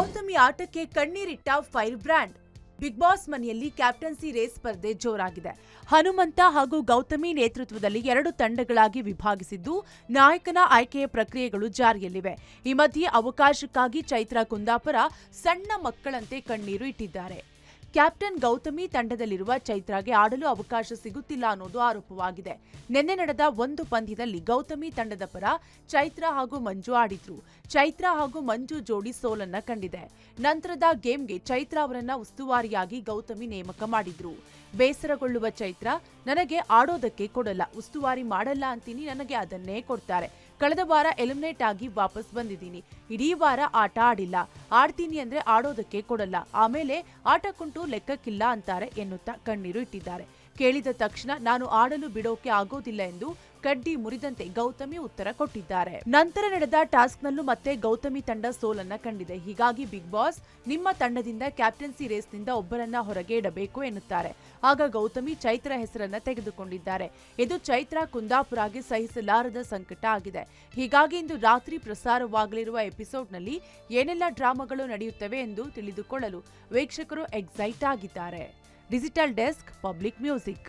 ಗೌತಮಿ ಆಟಕ್ಕೆ ಕಣ್ಣೀರಿಟ್ಟ fire brand. Big boss ಮನೆಯಲ್ಲಿ ಕ್ಯಾಪ್ಟನ್ಸಿ ರೇಸ್ ಸ್ಪರ್ಧೆ ಜೋರಾಗಿದೆ. ಹನುಮಂತ ಹಾಗೂ ಗೌತಮಿ ನೇತೃತ್ವದಲ್ಲಿ ಎರಡು ತಂಡಗಳಾಗಿ ವಿಭಾಗಿಸಿದ್ದು, ನಾಯಕನ ಆಯ್ಕೆಯ ಪ್ರಕ್ರಿಯೆಗಳು ಜಾರಿಯಲ್ಲಿವೆ. ಈ ಮಧ್ಯೆ ಅವಕಾಶಕ್ಕಾಗಿ ಚೈತ್ರಾ ಕುಂದಾಪುರ ಸಣ್ಣ ಮಕ್ಕಳಂತೆ ಕಣ್ಣೀರು ಇಟ್ಟಿದ್ದಾರೆ. ಕ್ಯಾಪ್ಟನ್ ಗೌತಮಿ ತಂಡದಲ್ಲಿರುವ ಚೈತ್ರಾಗೆ ಆಡಲು ಅವಕಾಶ ಸಿಗುತ್ತಿಲ್ಲ ಅನ್ನೋದು ಆರೋಪವಾಗಿದೆ. ನಿನ್ನೆ ನಡೆದ ಒಂದು ಪಂದ್ಯದಲ್ಲಿ ಗೌತಮಿ ತಂಡದ ಪರ ಚೈತ್ರ ಹಾಗೂ ಮಂಜು ಆಡಿದ್ರು. ಚೈತ್ರ ಹಾಗೂ ಮಂಜು ಜೋಡಿ ಸೋಲನ್ನ ಕಂಡಿದೆ. ನಂತರದ ಗೇಮ್ಗೆ ಚೈತ್ರ ಅವರನ್ನ ಉಸ್ತುವಾರಿಯಾಗಿ ಗೌತಮಿ ನೇಮಕ ಮಾಡಿದ್ರು. ಬೇಸರಗೊಳ್ಳುವ ಚೈತ್ರ, ನನಗೆ ಆಡೋದಕ್ಕೆ ಕೊಡಲ್ಲ, ಉಸ್ತುವಾರಿ ಮಾಡಲ್ಲ ಅಂತೀನಿ, ನನಗೆ ಅದನ್ನೇ ಕೊಡ್ತಾರೆ. ಕಳೆದ ವಾರ ಎಲಿಮಿನೇಟ್ ಆಗಿ ವಾಪಸ್ ಬಂದಿದ್ದೀನಿ. ಇಡೀ ವಾರ ಆಟ ಆಡಿಲ್ಲ. ಆಡ್ತೀನಿ ಅಂದ್ರೆ ಆಡೋದಕ್ಕೆ ಕೊಡಲ್ಲ. ಆಮೇಲೆ ಆಟಕ್ಕುಂಟು ಲೆಕ್ಕಕ್ಕಿಲ್ಲ ಅಂತಾರೆ ಎನ್ನುತ್ತಾ ಕಣ್ಣೀರು ಇಟ್ಟಿದ್ದಾರೆ. ಕೇಳಿದ ತಕ್ಷಣ ನಾನು ಆಡಲು ಬಿಡೋಕೆ ಆಗೋದಿಲ್ಲ ಎಂದು ಕಡ್ಡಿ ಮುರಿದಂತೆ ಗೌತಮಿ ಉತ್ತರ ಕೊಟ್ಟಿದ್ದಾರೆ. ನಂತರ ನಡೆದ ಟಾಸ್ಕ್ನಲ್ಲೂ ಮತ್ತೆ ಗೌತಮಿ ತಂಡ ಸೋಲನ್ನ ಕಂಡಿದೆ. ಹೀಗಾಗಿ ಬಿಗ್ ಬಾಸ್ ನಿಮ್ಮ ತಂಡದಿಂದ ಕ್ಯಾಪ್ಟನ್ಸಿ ರೇಸ್ನಿಂದ ಒಬ್ಬರನ್ನ ಹೊರಗೆ ಇಡಬೇಕು ಎನ್ನುತ್ತಾರೆ. ಆಗ ಗೌತಮಿ ಚೈತ್ರ ಹೆಸರನ್ನ ತೆಗೆದುಕೊಂಡಿದ್ದಾರೆ. ಇದು ಚೈತ್ರ ಕುಂದಾಪುರಾಗೆ ಸಹಿಸಲಾರದ ಸಂಕಟ ಆಗಿದೆ. ಹೀಗಾಗಿ ಇಂದು ರಾತ್ರಿ ಪ್ರಸಾರವಾಗಲಿರುವ ಎಪಿಸೋಡ್ನಲ್ಲಿ ಏನೆಲ್ಲ ಡ್ರಾಮಾಗಳು ನಡೆಯುತ್ತವೆ ಎಂದು ತಿಳಿದುಕೊಳ್ಳಲು ವೀಕ್ಷಕರು ಎಕ್ಸೈಟ್ ಆಗಿದ್ದಾರೆ. Digital desk public music